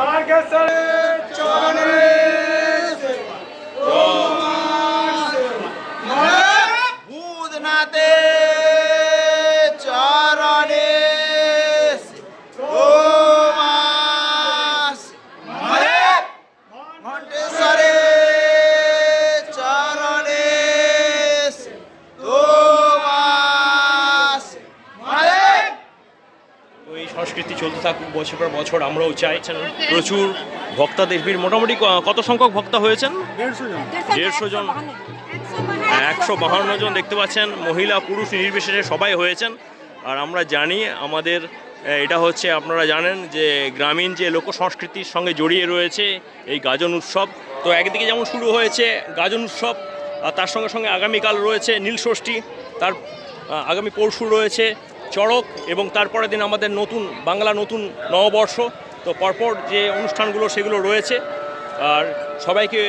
ভূতনাথে থাকুক বছর পর বছর আমরাও চাইছেন প্রচুর ভক্তাদের ভিড়। মোটামুটি কত সংখ্যক ভক্তা হয়েছেন? দেড়শো জন। একশো বাহান্ন জন দেখতে পাচ্ছেন। মহিলা পুরুষ নির্বিশেষে সবাই হয়েছেন। আর আমরা জানি আমাদের এটা হচ্ছে আপনারা জানেন যে গ্রামীণ যে লোক সংস্কৃতির সঙ্গে জড়িয়ে রয়েছে এই গাজন উৎসব। তো একদিকে যেমন শুরু হয়েছে গাজন উৎসব আর তার সঙ্গে সঙ্গে আগামীকাল রয়েছে নীলষষ্ঠী তার আগামী পরশু রয়েছে চড়ক এবং তারপরের দিন আমাদের নতুন, বাংলা নতুন নববর্ষ। তো পরপর যে অনুষ্ঠানগুলো, সেগুলো রয়েছে। আর সবাইকে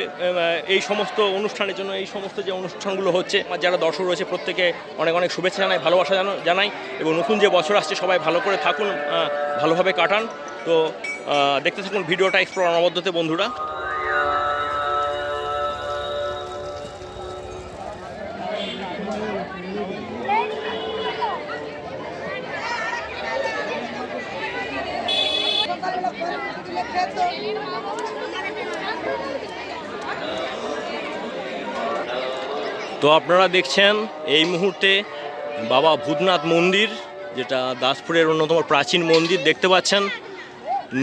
এই সমস্ত অনুষ্ঠানের জন্য, এই সমস্ত যে অনুষ্ঠানগুলো হচ্ছে, আমার যারা দর্শক রয়েছে, প্রত্যেকে অনেক অনেক শুভেচ্ছা জানাই, ভালোবাসা জানো, জানাই এবং নতুন যে বছর আসছে, সবাই ভালো করে থাকুন ভালোভাবে কাটান। তো দেখতে থাকুন, ভিডিওটা এক্সপ্লোর অনবদ্যতে, বন্ধুরা। তো আপনারা দেখছেন এই মুহূর্তে বাবা ভূতনাথ মন্দির, যেটা দাসপুরের অন্যতম প্রাচীন মন্দির, দেখতে পাচ্ছেন।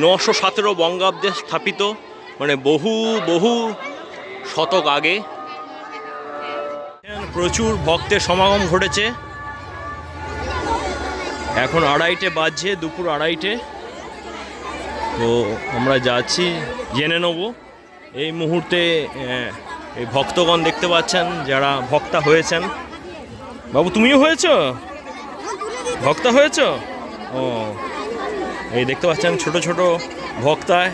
নশো সতেরো বঙ্গাব্দে স্থাপিত মানে বহু বহু শতক আগে। প্রচুর ভক্তের সমাগম ঘটেছে। এখন আড়াইটে বাজছে, দুপুর আড়াইটে। তো আমরা যাচ্ছি জেনে নেব। এই মুহূর্তে এই ভক্তগণ দেখতে পাচ্ছেন যারা ভক্তা হয়েছেন। বাবু তুমিও হয়েছ? ভক্তা হয়েছ? ও এই দেখতে পাচ্ছেন ছোট ছোট ভক্তায়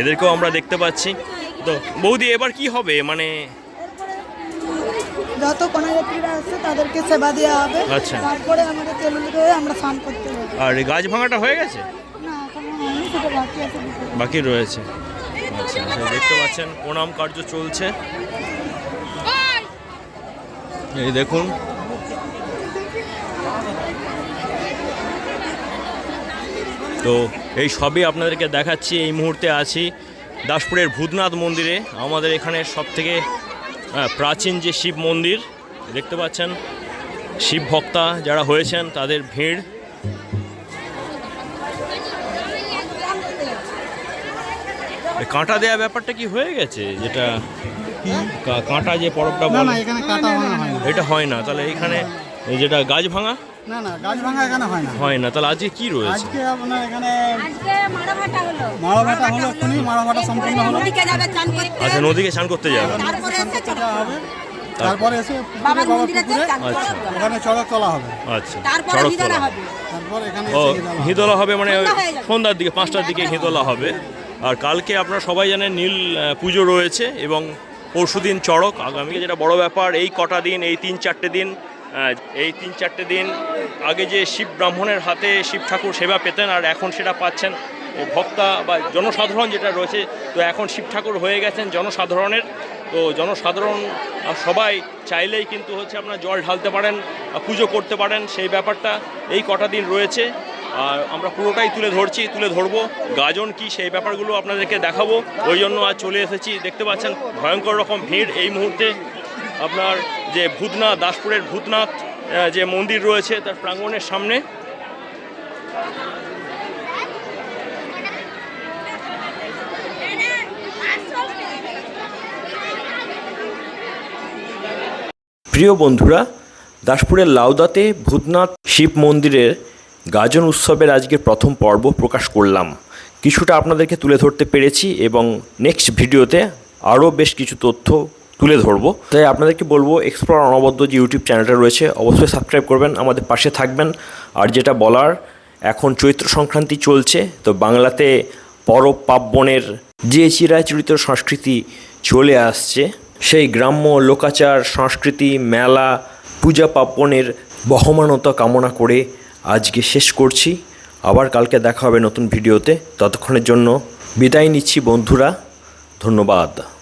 এদেরকেও আমরা দেখতে পাচ্ছি। তো বৌদি এবার কি হবে? মানে যত আসছে তাদেরকে সেবা দেওয়া হবে। আচ্ছা। তারপরে আমাদের আমরা স্নান করতে হবে আর গাছ ভাঙাটা হয়ে গেছে? না বাকি রয়েছে। আচ্ছা আচ্ছা, দেখতে পাচ্ছেন প্রণাম কার্য চলছে। এই দেখুন। তো এই সবই আপনাদেরকে দেখাচ্ছি এই মুহূর্তে আছি দাসপুরের ভূতনাথ মন্দিরে। আমাদের এখানে সব থেকে প্রাচীন যে শিব মন্দির দেখতে পাচ্ছেন শিব ভক্তা যারা হয়েছেন তাদের ভিড়। কাঁটা দেওয়া ব্যাপারটা কি হয়ে গেছে? যেটা কাঁটা যে পরবটা না বলে? না এখানে কাটা ভাঙা হয় না। এটা হয় না। তাহলে এখানে এই যেটা গাছ ভাঙা? না না গাছ ভাঙা এখানে হয় না। হয় না। তাহলে আজকে কি রয়েছে? আজকে আপনার এখানে আজকে মারা ভাটা হলো মারা ভাটা হলো। মারা ভাটা সম্পূর্ণ হলো। নদীকে যাবে চান করতে। আচ্ছা নদীকে স্নান করতে যাবে। তারপরে এসে হবে তারপরে এসে বাবার মন্দিরে আচ্ছা। ওখানে চড়ক তোলা হবে। আচ্ছা তারপরে হবে। তারপর এখানে। হিদোলা হবে। মানে সন্ধ্যা সন্ধ্যার দিকে পাঁচটার দিকে হিদোলা হবে। আর কালকে আপনারা সবাই জানেন নীল পুজো রয়েছে এবং পরশুদিন চড়ক। আগামীকে যেটা বড় ব্যাপার, এই কটা দিন, এই তিন চারটে দিন এই তিন চারটে দিন আগে যে শিব ব্রাহ্মণের হাতে শিব ঠাকুর সেবা পেতেন আর এখন সেটা পাচ্ছেন ভক্তা বা জনসাধারণ যেটা রয়েছে, তো এখন শিব ঠাকুর হয়ে গেছেন জনসাধারণের। তো জনসাধারণ সবাই চাইলেই কিন্তু হচ্ছে আপনার জল ঢালতে পারেন পুজো করতে পারেন, সেই ব্যাপারটা এই কটা দিন রয়েছে। আর আমরা পুরোটাই তুলে ধরছি, তুলে ধরবো। গাজন কি, সেই ব্যাপারগুলো আপনাদেরকে দেখাবো। ওই জন্য আজ চলে এসেছি। দেখতে পাচ্ছেন, ভয়ঙ্কর রকম ভিড় এই মুহূর্তে। আপনার যে ভূতনাথ, দাসপুরের ভূতনাথ যে মন্দির রয়েছে, তার প্রাঙ্গণের সামনে। প্রিয় বন্ধুরা, দাসপুরের লাউদাতে ভূতনাথ শিব মন্দিরের গাজন উৎসবের আজকে প্রথম পর্ব প্রকাশ করলাম। কিছুটা আপনাদেরকে তুলে ধরতে পেরেছি এবং নেক্সট ভিডিওতে আরও বেশ কিছু তথ্য তুলে ধরবো। তাই আপনাদেরকে বলব এক্সপ্লোর অনবদ্য যে ইউটিউব চ্যানেলটা রয়েছে, অবশ্যই সাবস্ক্রাইব করবেন, আমাদের পাশে থাকবেন। আর যেটা বলার, এখন চৈত্র সংক্রান্তি চলছে, তো বাংলাতে পরব পার্বণের যে চিরাচরিত সংস্কৃতি চলে আসছে, সেই গ্রাম্য লোকাচার, সংস্কৃতি, মেলা, পূজা পার্বণের বহমানতা কামনা করে আজকে শেষ করছি। আবার কালকে দেখা হবে নতুন ভিডিওতে। ততক্ষণের জন্য বিদায় নিচ্ছি বন্ধুরা। ধন্যবাদ।